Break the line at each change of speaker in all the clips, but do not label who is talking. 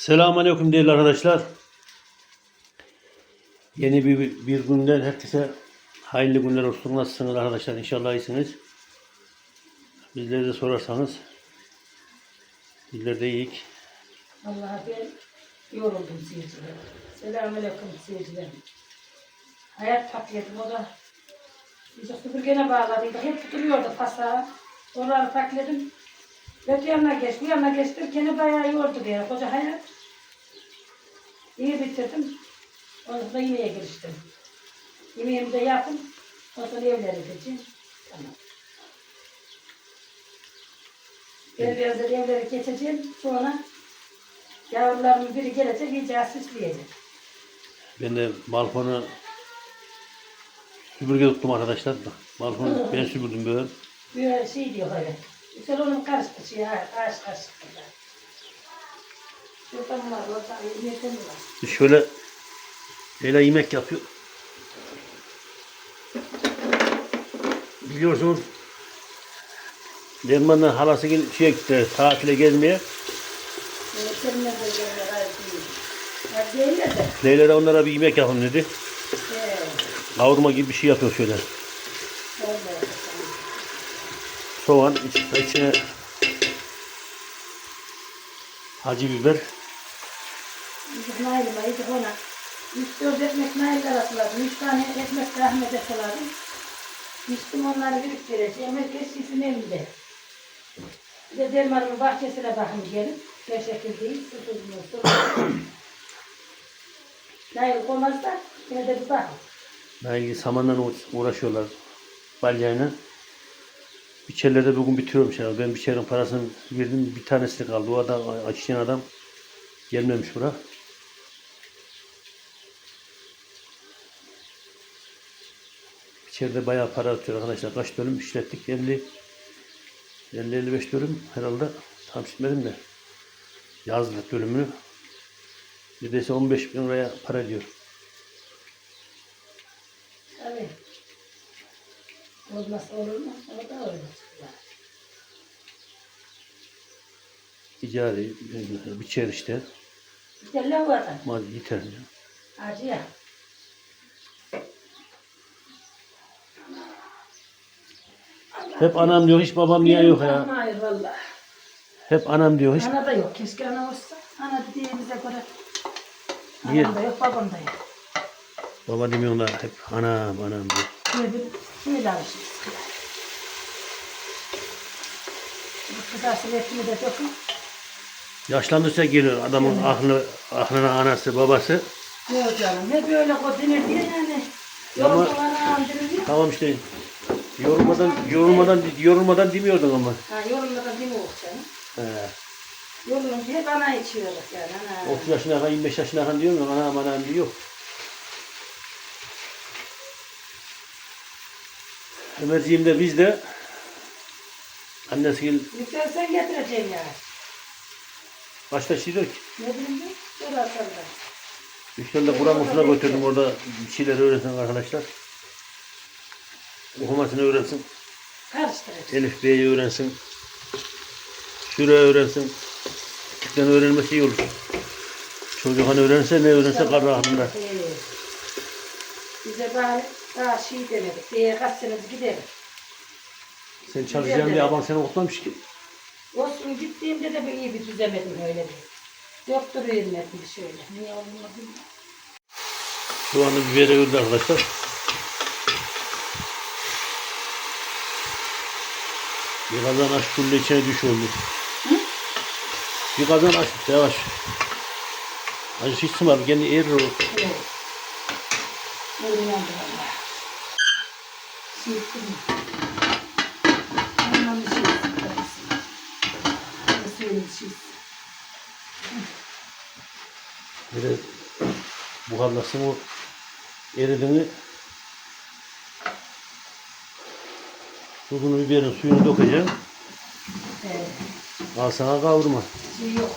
Selamünaleyküm değerli arkadaşlar. Yeni bir, bir günden herkese hayırlı günler olsun. Nasılsınız arkadaşlar? İnşallah iyisiniz. Bizleri de sorarsanız bizler de iyiyik.
Vallahi ben yoruldum seyirciler. Selamünaleyküm seyirciler. Hayat pakledim o da. Bizi süpürgene bağladıydık. Hep tutuyordu pasa. Oraları pakledim. Öte yanına geç, bu yanına geçtim. Gene bayağı yordu diye. Koca hayat. İyi bitirdim. Ondan sonra yemeğe giriştim. Yemeğimi de yapın. Ondan sonra evlere gideceğim. Tamam. Ben biraz da evlere geçeceğim. Sonra Yavrularımın biri gelecek, iyice süsleyecek.
Ben de balkonu süpürge tuttum arkadaşlar. Balkonu ben süpürdüm böyle.
Bir şey diyor öyle. Güzel onun karıştı şey, ha, ağaç karıştı. Şurada mı var, orada yemeğde mi var?
Şöyle Leyla yemek yapıyor. Biliyorsunuz Derman'dan halası gel- şeye gitti, tatile
de.
Leyla da onlara bir yemek yapın dedi. Kavurma gibi bir şey yapıyor şöyle.
öyle yapalım.
Soğan, iç- içine acı biber.
Nailime yedik ona. Üç dört ekmek nailler atladım. Üç tane ekmek de Ahmet'e atladım. İçtim onları biriktireceğim. Herkes sizin evinde. Bir de dermanımın bahçesine bakın gelin. Beş ekil değil, susuz mu, susuz. Nail koymaz da yine de bir bakın.
Samanla uğra- uğraşıyorlar balyayla. Biçerlerde bugün bitiriyorum şey. Ben biçerin parasını verdim. Bir tanesi kaldı. O adam, açışan adam gelmemiş bura. İçeride bayağı para atıyor arkadaşlar. Kaç dönüm işlettik? 50 50-55 dönüm herhalde. Tam işitmedim de. Yazlık bölümünü. Neredeyse 15 bin liraya para diyor.
Tabii. Olmazsa olur mu? O da öyle.
Ticari biçer işte.
Bir de lav
Mal yeter.
Acı ya.
Hep anam diyor, hiç babam niye yok ya?
Hayır valla.
Hep anam diyor, hiç
Ana da yok. Keşke ana olsa. Ana dediğimize göre.
Niye?
Anam da yok, babam da yok.
baba demiyorlar hep anam anam diyor.
Böyle bir böyle alışırız. Bu kızarsın etini de dokun.
Yaşlandıkça geliyor adamın aklı, aklına anası, babası.
Yok canım. Ne böyle o denir diye yani.
Ama- Tamam işte yorulmadan, yorulmadan, yorulmadan demiyordun ama.
Ha yorulmadan o canım?
He.
Yorulunca hep ana içiyoruz yani. Ana.
30 yaşına kadar, 25 yaşına kadar diyor mu? Anam anam diyor. Ömerciğim de biz de annesi gel
Yükselsen getireceğim yani.
başta şey diyor ki
Ne bileyim ben? Dur atarlar.
Yüksel'de Kur'an kursuna götürdüm orada bir şeyler öğretsin arkadaşlar. Okumasını öğrensin.
Karıştıracağım.
Elif B'yi öğrensin. Şurayı öğrensin. Küçükten öğrenmesi iyi olur. Çocuk hani öğrense ne öğrense kar aklında.
Ee, Bize daha, daha şey demedik. Diye kaç senemiz gidelim.
Sen çalışacağın diye abam seni okumamış ki.
Olsun gittiğimde de bir iyi bir düzemedim öyle bir. Yoktur vermedim şöyle. Niye olmadı?
Anda biberi öldü arkadaşlar. Bir kazan aç kulle içine düş oldu. Bir kazan aç yavaş. Acı şişsin abi kendi erir o.
Evet. Elim yandı valla. Şey ettim. Ondan bir şey ettim. Nasıl öyle bir şey ettim?
Biraz buharlasın o eridiğini tuzunu biberin suyunu dökeceksin.
Evet.
Al sana kavurma.
Şey yok.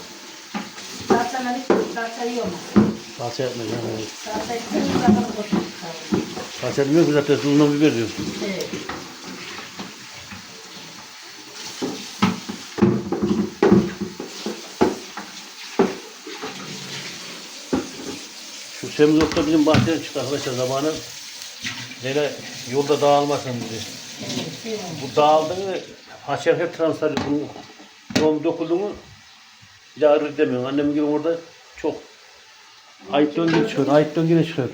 Salçana bitti. Salça yiyor mu?
Salça yapmayacaksın. Yani.
Salça içtim. Zaten koydum.
Salça bilmiyor ki zaten tuzunu biber diyor.
Evet.
Semizot'ta bizim bahçeden çıktı arkadaşlar zamanı. Böyle yolda dağılmasın dedi. Bu dağıldı mı haşer hep transfer bunu tohum dokundu mu bir daha arır demiyorsun. Annem gibi orada çok ayıp döngüye çıkıyor. Ayıp döngüye çıkıyor.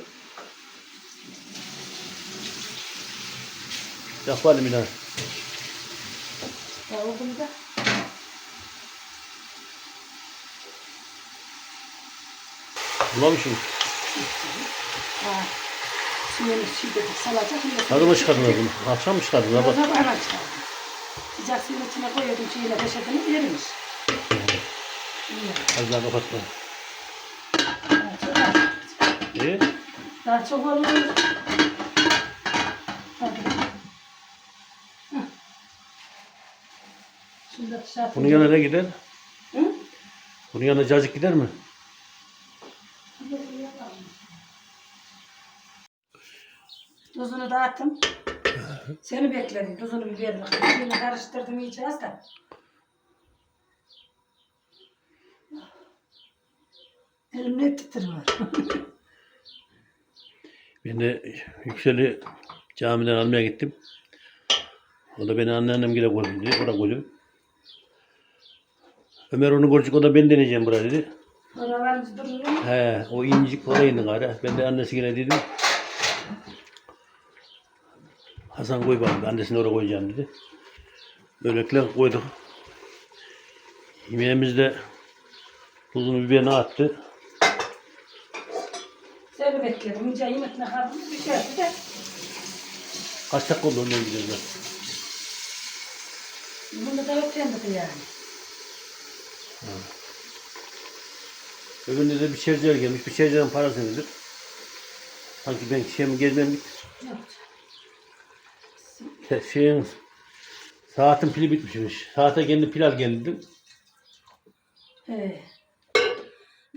Yapalım daha.
Ya oldu mu da?
Bulamışım.
Ha. Salacak.
Ne zaman çıkardınız bunu? Akşam mı çıkardınız? Bak.
Bana çıkardım. Sıcak suyun içine koyuyordum şeyle peşetini verilmiş. İyi.
Az daha kapatma. İyi.
Daha çok olur.
Bunun yanına ne gider?
Hı?
Bunun yanına cacık gider mi?
Tuzunu dağıttım. Seni bekledim. Tuzunu biberini. Şimdi karıştırdım iyice az da. Elim ne titriyor.
Ben de Yüksel'i camiden almaya gittim. O da beni anneannem gile koydu dedi. Oraya koydu. Ömer onu görecek o da ben deneyeceğim buraya dedi.
Oralarımız dururum.
He, o incik oraya indi gari. Ben de annesi yine dedim. Hasan koy bana, annesini oraya koyacağım dedi. Böylelikle koyduk. Yemeğimizde tuzunu biberini attı.
İnce yemekine kaldım. Bir şey yaptı da.
Kaç dakika oldu ondan gidiyorlar.
Bunu da öptendik yani.
Öbüründe de bir çerçeve gelmiş. Bir çerçevenin parası nedir? Sanki ben şeyimi gezmem git. Şeyin saatin pili bitmişmiş. Saate kendi pil al geldim.
He.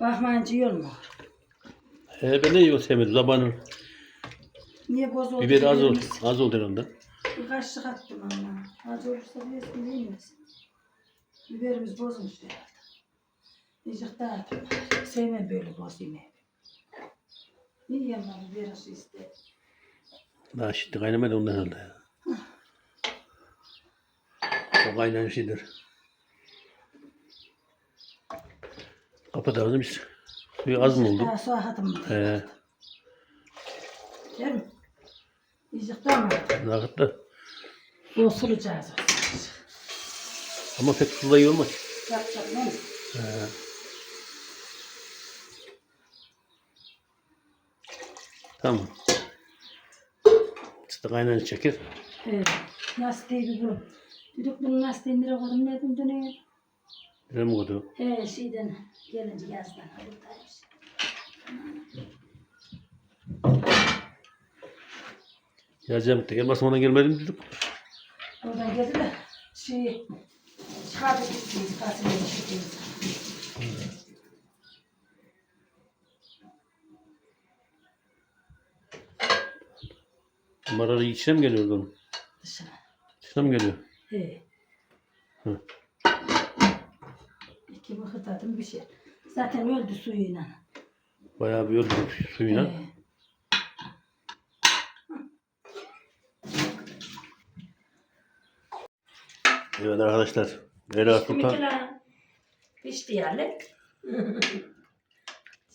Bakmayınca yiyor mu?
He, ben de yok sevmedim. Zabanın
Niye boz oldu?
biberi az oldu. Az oldu ondan.
Bir kaşık attım ama. Az olursa yesin yiyemez. Biberimiz bozmuş herhalde. Yiyecek dağıtım. Sevmem böyle boz yemeği. Niye yemem biberi su iste?
Daha şimdi kaynamadı ondan herhalde. O kaynayan şeydir. Kapatalım biz. Suyu az mı oldu?
Daha su attım.
He,
Değil mi? Yiyecek de ama.
nakıtta.
Boğsulacağız.
Ama pek sulu iyi olmaz.
Yapacak ne?
He. Tamam. İşte kaynayan çeker.
Evet. Lastiği bulun. Dedik bunun lastiğini nereye koydum ne dedim dönüyor.
Nereye mi koydu?
He şeyden gelince yazdan buradaymış.
Yazacağım tek elmas ona gelmedim dedik.
Oradan geldi de şey çıkardı gittiydi fasulyeyi çıktıydı.
Maralı içine mi geliyordu onun?
Dışına.
İçine mi geliyor?
He.
Hı.
İki bakırdadım bir şey. Zaten öldü suyuyla.
Bayağı bir yoldu suyuna.
He.
Evet arkadaşlar. Leyla Sultan.
Pişti yani.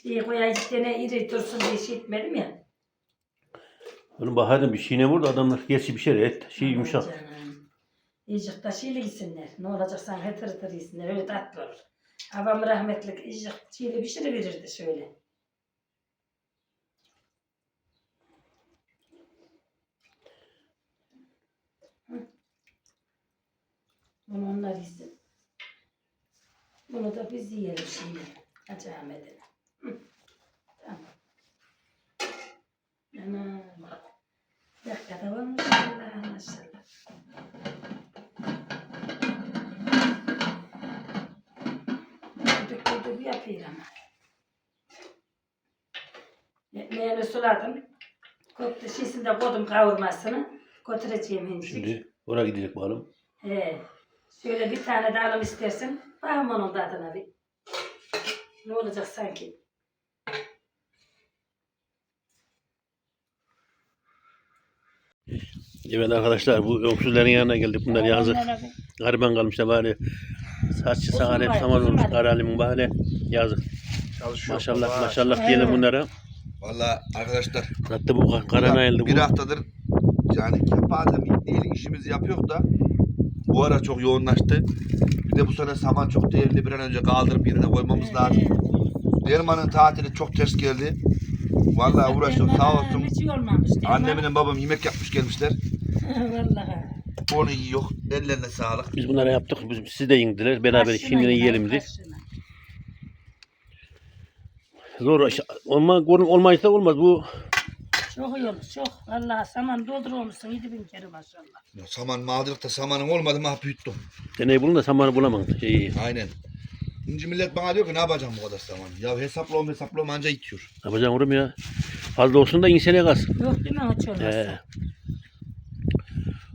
Şeye koyacak gene iri dursun diye şey etmedim ya.
Onun baharda bir şeyine vurdu adamlar. Gerçi bir şey et. Şey yumuşak.
Canım. İcik da şeyle gitsinler. Ne olacak sen hıtır hıtır yesinler. Öyle tatlı olur. Babam rahmetlik icik şeyle pişiriverirdi şöyle. Hı. Bunu onlar yesin. Bunu da biz yiyelim şimdi. Hacı Ahmet'ine. Hı. Tamam. Anam. Dakikada olmuş Allah maşallah. Düdük düdük yapıyor ama. Ekmeğini suladım. Köfte şişinde koydum kavurmasını. Götüreceğim hindi.
Şimdi oraya gidelim bakalım.
He. Şöyle bir tane de alım istersin. Bakın onun tadına bir. Ne olacak sanki?
Evet arkadaşlar bu öksüzlerin yanına geldik. Bunlar yazık. Gariban kalmışlar bari. Saççı sağa hep saman olmuş. Karalimin bari. Yazık.
Çalışıyor.
Maşallah
baba.
maşallah diyelim bunlara.
Vallahi arkadaşlar
Hatta bu karana elde
bir
bu.
haftadır yani kepaze değil işimizi yapıyor da bu ara çok yoğunlaştı. Bir de bu sene saman çok değerli bir an önce kaldırıp yerine koymamız lazım. Derman'ın tatili çok ters geldi. Vallahi uğraştım sağ olsun. Annemle babam yemek yapmış gelmişler.
Vallahi.
Onu yiyor. Ellerine sağlık.
Biz bunlara yaptık. Biz, siz de yediler. Beraber
Kaşına
şimdi
gider,
yiyelim
kaşına.
Zor. iş- Olma, olmaysa olmaz. Bu
Çok iyi olmuş çok. Vallahi saman doldurmuşsun yedi bin kere maşallah.
Ya Saman mağdurlukta samanın olmadı mı hap büyüttüm.
deneyi bulun da samanı bulamam. Şey,
Aynen. Şimdi millet bana diyor ki ne yapacağım bu kadar saman? Ya hesapla hesapla anca itiyor.
ne yapacağım oğlum ya? Fazla olsun da insene kalsın.
Yok değil mi hiç olmazsa?
He.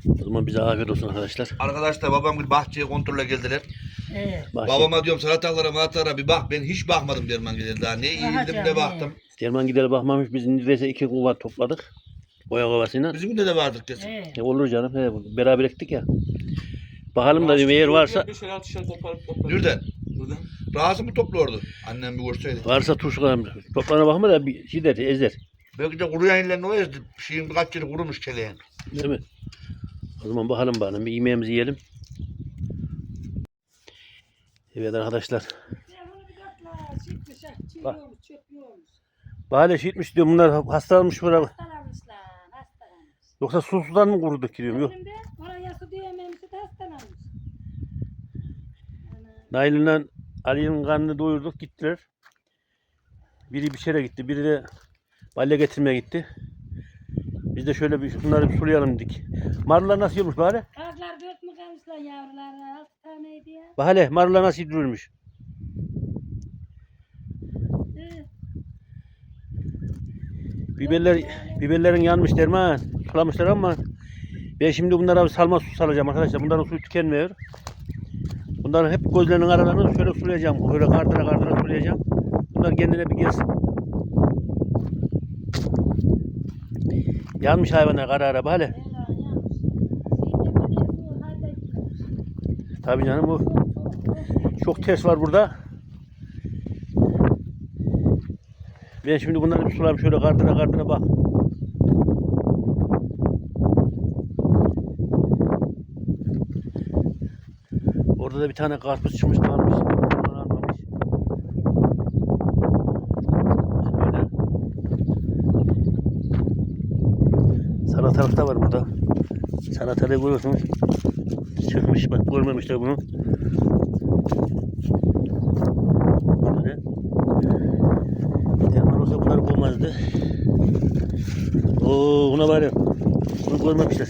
O zaman bize afiyet olsun arkadaşlar.
Arkadaşlar babam bir bahçeye kontrole geldiler.
Bahçe,
Babama diyorum salatalara malatalara bir bak ben hiç bakmadım Derman geldi daha. Ne
Bakacağım,
ne baktım.
Derman gider bakmamış. Biz neredeyse iki kova topladık. Boya kovasıyla.
Bizim de de vardır kesin.
He.
E olur canım. He, beraber ektik ya. Bakalım da varsa
altışar koparıp koparıp.
Nereden?
Buradan.
Razı mı topluyordu? Annem bir görseydi.
varsa turşularım. Toprağına bakma da bir şey der, ezer.
Belki de kuruyan ellerini o ezdi. Şeyin birkaç yeri kurumuş keleğin.
Değil mi? O zaman bakalım bakalım. Bir yemeğimizi yiyelim. Evet arkadaşlar. Bak. Bahane şey etmiş diyor. Bunlar hastalanmış bura.
Hastalanmışlar, hastalanmış.
Yoksa susuzdan mı kuruduk diyorum. Yok.
Oraya
Ali'nin karnını doyurduk gittiler. Biri bir şere gitti, biri de balya getirmeye gitti. Biz de şöyle bir bunları bir sulayalım dedik. Marullar nasıl olmuş bari?
Kazlar dört mü kalmışlar yavrular? Altı taneydi ya.
Bahane marullar nasıl?
Hı.
Biberler, biberlerin yanmış derman. Sulamışlar ama ben şimdi bunlara bir salma su salacağım arkadaşlar. Bunların suyu tükenmiyor. Bunların hep gözlerinin aralarını şöyle sulayacağım. Böyle kardıra kardıra sulayacağım. Bunlar kendine bir gelsin. Yanmış hayvanlar kara ara bahane.
Eyvah, yanlış. Şeyde böyle su halde gidiyor.
Tabii canım bu
Çok,
ters var burada. Ben şimdi bunları bir sulayayım şöyle kardıra kardıra bak. Orada da bir tane karpuz çıkmış kalmış. Onu almamış. Şöyle. Salatalık da var burada. Salatalığı görüyorsunuz. Çıkmış bak görmemişler bunu. Şöyle. Derman olsa bunları bulmazdı. Oo buna var ya. Bunu görmemişler.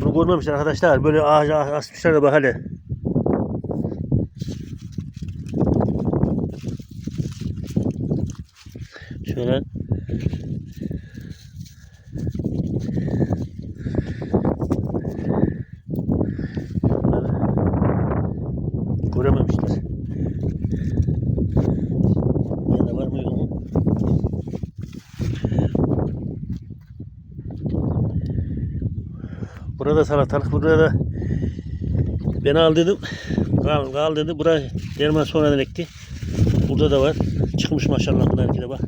Bunu görmemişler arkadaşlar. Böyle ağaca asmışlar da bak hele. Şöyle. Bunları görememişler. Yana var mı yok mu? Burada salatalık, burada da ben al dedim. Kal, kal dedi. Buraya derman sonradan ekti. Burada da var. Çıkmış maşallah bunlarki de bak.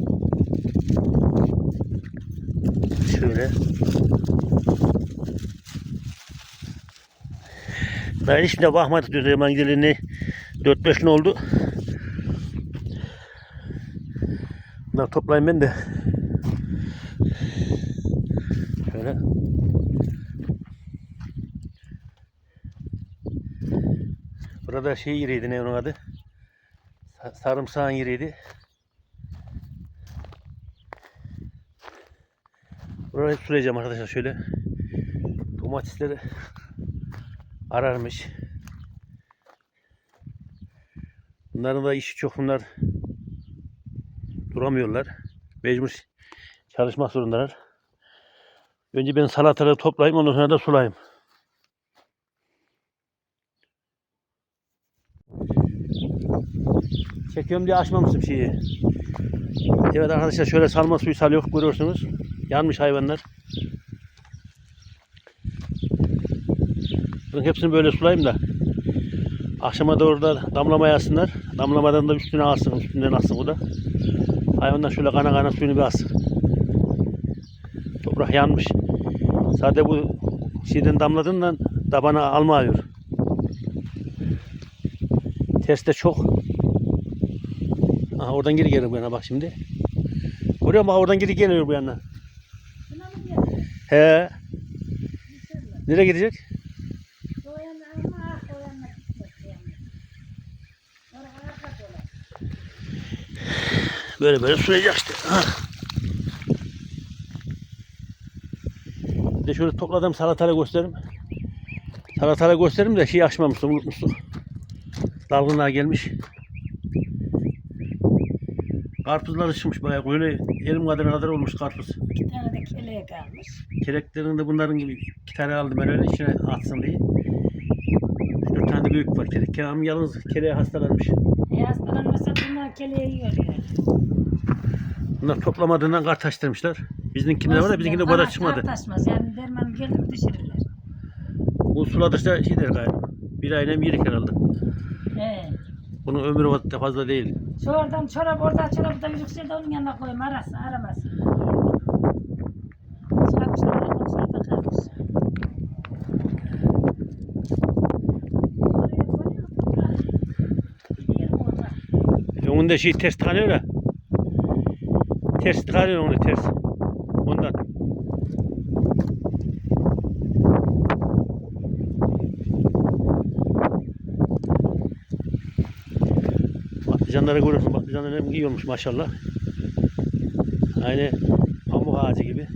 Şöyle. Daha hiçbirine bakmadık diyor derman gidelim 4-5 gün oldu. Bunları toplayayım ben de. Şöyle. Burada şey yeriydi ne onun adı? Sa- Sarımsağın yeriydi. Burayı sulayacağım arkadaşlar şöyle. Domatesleri ararmış. Bunların da işi çok bunlar duramıyorlar. Mecbur çalışmak zorundalar. Önce ben salatalığı toplayayım ondan sonra da sulayayım. Çekiyorum diye açmamıştım şeyi. Evet arkadaşlar şöyle salma suyu salıyor görüyorsunuz. Yanmış hayvanlar. Bunun hepsini böyle sulayayım da akşama doğru da damlama yazsınlar. Damlamadan da üstüne alsın, üstünden alsın bu da. Hayvanlar şöyle kana kana suyunu bir alsın. Toprak yanmış. Sadece bu şeyden damladığından tabana almıyor. Terste çok. Aha, oradan geri geliyor bu yana bak şimdi. Görüyor musun? Oradan geri geliyor bu yana. He. Nereye gidecek? Böyle böyle sulayacak işte. Ha. Bir de şöyle topladım salatalığı göstereyim. Salatalığı göstereyim de şey açmamıştım unutmuştum. Dalgınlığa gelmiş. Karpuzlar ışımış bayağı böyle elim kadar kadar olmuş karpuz.
İki tane de keleğe kalmış.
Keleklerini de bunların gibi iki tane aldım ben öyle içine atsın diye. Dört tane de büyük var kelek. Ama yalnız keleğe hastalanmış.
E hastalanmasa bunlar keleğe yiyor yani.
Bunlar toplamadığından kar taştırmışlar. Bizimkinde var da bizimkinde bu kadar çıkmadı.
Taşmaz yani derman geldi mi düşürürler.
Bu suladıkça şey der galiba. Bir aynen yedik herhalde.
He.
Bunun ömrü fazla değil.
Şu oradan çorap orada çorabı da yükseldi onun yanına koyayım arasın aramasın. Sonra. Oraya koyuyorum. Gidiyorum orada.
E, da şey ters tıkanıyor ya. Ters tıkanıyor onu ters. Ondan. Patlıcanları görüyorsun. Patlıcanlar iyi olmuş maşallah. Aynı pamuk ağacı gibi.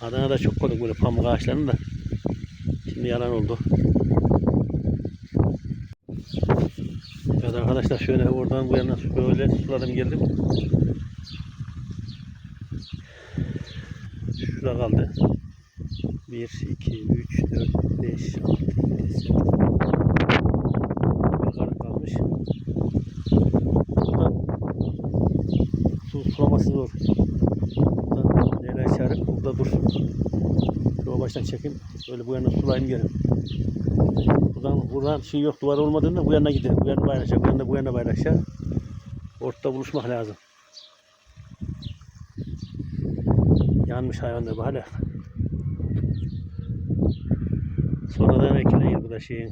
Adana'da çok koyduk böyle pamuk ağaçlarını da. Şimdi yalan oldu. Evet arkadaşlar şöyle oradan bu yana böyle suladım geldim. Şurada kaldı. 1, 2, 3, 4, 5, 6, 7, 8. Yukarı kalmış. Buradan su sulaması zor. Buradan Leyla çağırıp burada dursun. Şu baştan çekin. Böyle bu yana sulayayım gelin. Buradan, buradan şey yok duvar olmadığında bu yana gidelim. Bu yana paylaşacak. Bu yana bu yana paylaşacak. Ortada buluşmak lazım. Yanmış hayvanlar bu hala. Sonradan ekilen bu da şeyin.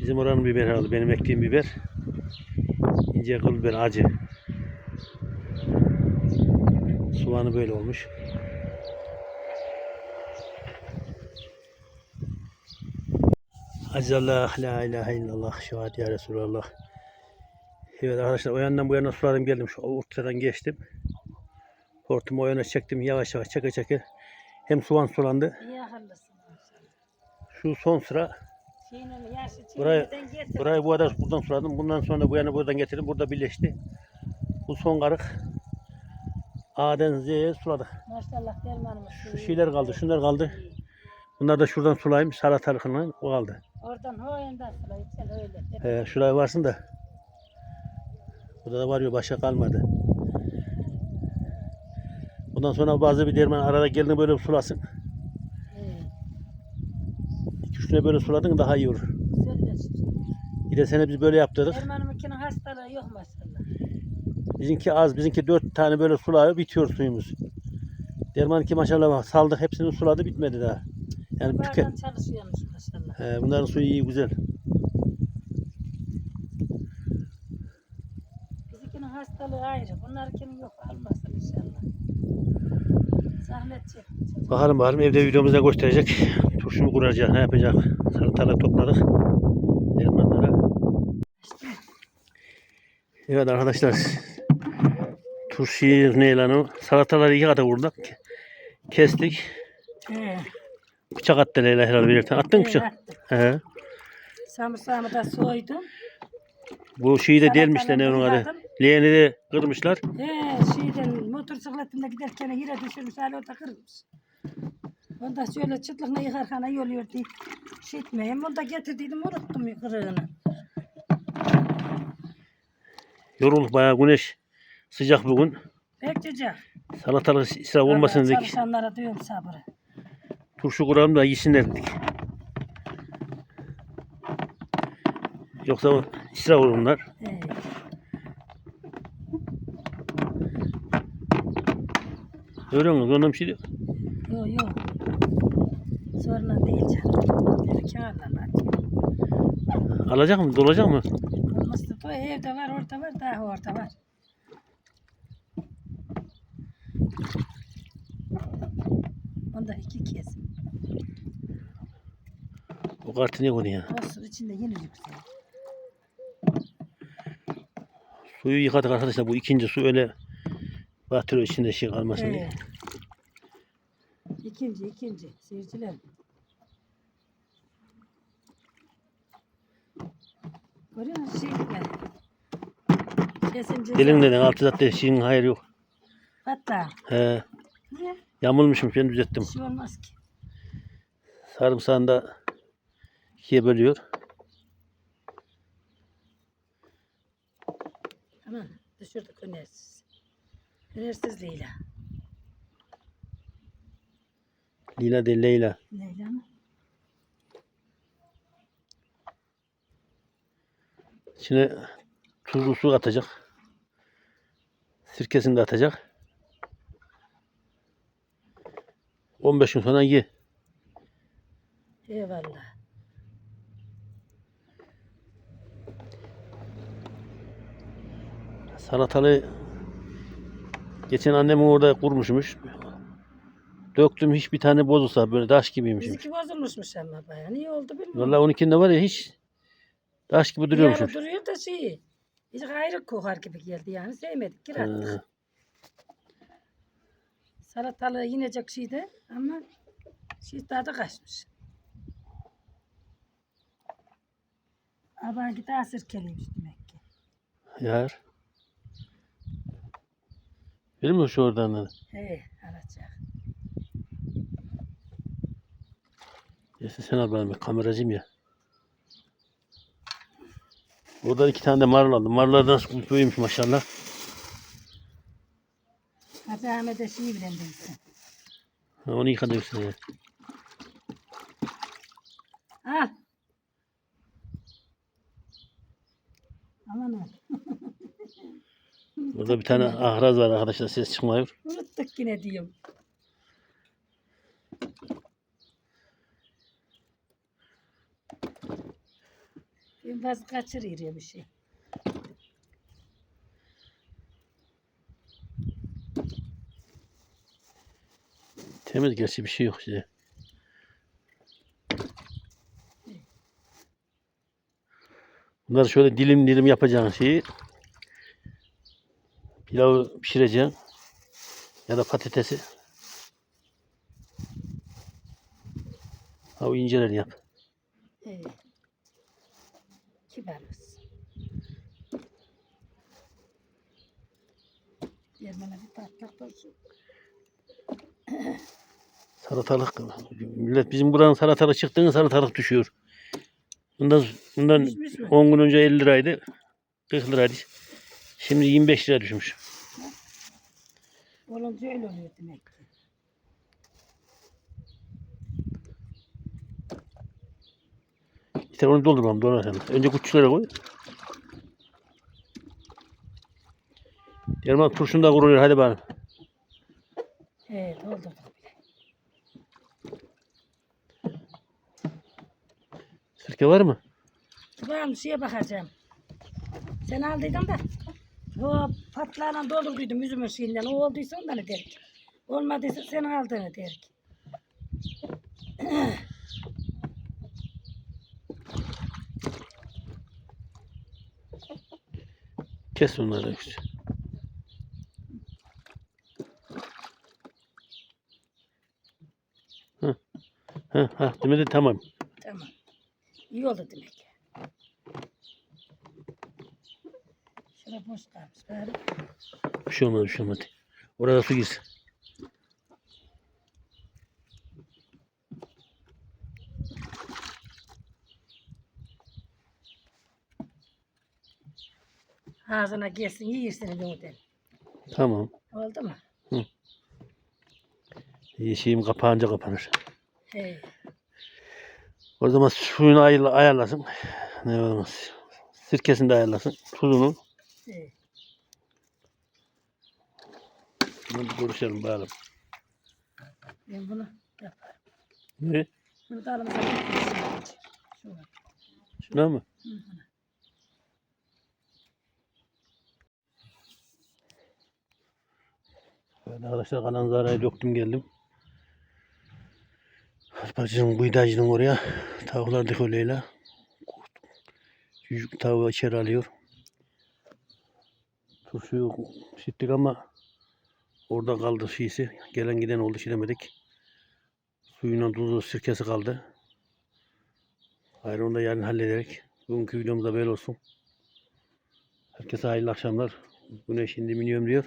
Bizim oranın biber herhalde. Benim ektiğim biber. İnce kıl biber acı. Soğanı böyle olmuş. Aziz Allah, la ilahe illallah, şehadet ya Resulallah. Evet arkadaşlar o yandan bu yana suladım geldim. Şu ortadan geçtim. Hortumu o yana çektim yavaş yavaş çeke çeke. Hem soğan sulandı. Şu son sıra
getir.
burayı bu kadar buradan suladım. Bundan sonra bu yana buradan getirdim. Burada birleşti. Bu son karık. A'dan Z'ye suladık.
Maşallah dermanımız.
Şu şeyler kaldı, şunlar kaldı. Bunlar da şuradan sulayayım. Salatalıkla o kaldı.
Oradan hoyandan sıra yüksel öyle.
He, şuraya varsın da. Burada da var ya başka kalmadı. Bundan sonra bazı bir derman arada geldiğinde böyle sulasın.
He.
İki üç tane böyle suladın daha iyi olur. Bir de sene biz böyle yaptırdık.
Dermanımınkinin hastalığı yok maşallah.
Bizimki az, bizimki dört tane böyle sulıyor, bitiyor suyumuz. Dermanki maşallah saldık hepsini suladı bitmedi daha. Yani tüke,
çalışıyormuş maşallah.
Bunların suyu iyi güzel.
Bizimkinin hastalığı ayrı. Bunlarkinin yok. Almasın inşallah. Zahmet çek.
Bakalım bakalım evde videomuzda gösterecek. Turşumu kuracak, ne yapacak? Salatalık topladık. Dermanlara. Evet arkadaşlar. Turşuyu ne lan o? Salataları iki kata vurduk. Kestik.
He.
Bıçak attı Leyla herhalde tane. Attın mı bıçak? He.
Samırsağımı da soydum.
Bu şeyi de
Salatalığı
delmişler ne onun adı.
yıkadım.
Leğeni de kırmışlar.
He şeyden motosikletinde giderken yere düşürmüş hala orada kırılmış. Onda şöyle çıtlıkla yıkarken iyi oluyor diye şey etmeyeyim. Onu da getirdiydim unuttum kırığını.
Yorulduk bayağı güneş sıcak bugün.
Bekleyeceğim.
Salatalık israf olmasın dedik.
Çalışanlara diyorum sabrı.
Turşu kuralım da yesinler dedik. Yoksa israf olur bunlar.
Ee,
Görüyor musun? Ondan bir şey yok.
yok yok. Sorun değil canım. Kârla atıyor.
Alacak mı? Dolacak mı?
Mustafa evde var, orada var, daha orada var. Onda iki kez.
O kartı ne konu ya?
İçinde yine yüksek.
Suyu yıkadık arkadaşlar. Bu ikinci su öyle batırıyor içinde şey kalmasın diye.
Ee, ikinci, ikinci. Seyirciler. Görüyor musun? Şey. Kesince.
Gelin neden altı zaten şeyin hayır yok.
Hatta.
He.
Niye?
Yamulmuşum ben düzelttim.
Bir şey olmaz ki.
Sarımsağını da ikiye bölüyor.
Aman düşürdük önersiz. Önersiz Leyla.
Lila değil Leyla.
Leyla mı?
İçine tuzlu su atacak. Sirkesini de atacak. 15 gün sonra ye.
Eyvallah.
Salatalığı geçen annemin orada kurmuşmuş. Döktüm hiçbir tane bozulsa böyle taş gibiymiş.
Bizimki bozulmuşmuş ama bayağı. Niye oldu bilmiyorum.
Vallahi onunkinde var ya hiç taş gibi duruyormuş.
duruyor da şey. Hiç ayrı kokar gibi geldi yani. Sevmedik. Gir attık. Salatalığı yinecek şeyde ama şey tadı kaçmış. Abanki daha sirkeliymiş demek ki.
Yar. Bilir mi şu oradan?
He alacak.
Neyse sen al bana ben kameracıyım ya. Burada iki tane de marul aldım. Marullar da büyümüş maşallah.
Hadi Ahmet'e şey bilen bilsin.
Ha, onu yıkadıyorsun ya.
Al. Aman.
Burada bir tane ahraz var arkadaşlar ses çıkmıyor.
Unuttuk yine diyorum. Ben bazı kaçırıyor bir şey.
Temiz gerçi bir şey yok işte. Bunları şöyle dilim dilim yapacağın şeyi pilavı pişireceğim ya da patatesi ha o incelerini yap.
Ee, kibarız. Yermene bir patlak olsun.
Salatalık millet bizim buranın salatalık çıktığında salatalık düşüyor. Bundan bundan
Düşmüş mü?
10 gün önce 50 liraydı. 40 liraydı. Şimdi 25 lira düşmüş.
Olunca öyle oluyor demek ki.
İşte onu doldurmam hemen. Önce küçüklere koy. Yerman turşunu da kuruluyor hadi bana.
He doldurduk
Sirke var mı?
Kibarım şeye bakacağım. Sen aldıydın da. O patlağına doldurduydum üzümün şeyinden. O olduysa ondan derik. Olmadıysa sen aldığını derik.
Kes onları. işte. Hı. Hı, ha, demedi. Tamam.
İyi oldu demek. Şurada boş kalmış. Bari.
Bir şey olmadı bir şey olmadı. Orada su girsin.
Ağzına gelsin yiyirsin oradan.
Tamam.
Oldu mu?
Hı. Yeşiğim kapağınca kapanır.
He.
O zaman suyunu ayarla, ayarlasın. Ne olmaz. Sirkesini de ayarlasın. Tuzunu.
He.
Bunu görüşelim bakalım.
Ben bunu yaparım.
Ne?
Bunu da aramıza getiririz. Şu var.
Şuna mı?
Hı hı.
Evet arkadaşlar zarayı döktüm geldim. Arpacının buydacının oraya tavuklar dikoleyle. Çocuk tavuğu içeri alıyor. Turşuyu şittik ama orada kaldı şişi. Gelen giden oldu şilemedik. Suyuna tuzu sirkesi kaldı. Hayır onu da yarın hallederek. Bugünkü videomuz da böyle olsun. Herkese hayırlı akşamlar. Güneş şimdi biniyorum diyor.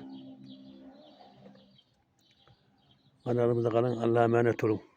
Kanalımıza kalın. Allah'a emanet olun.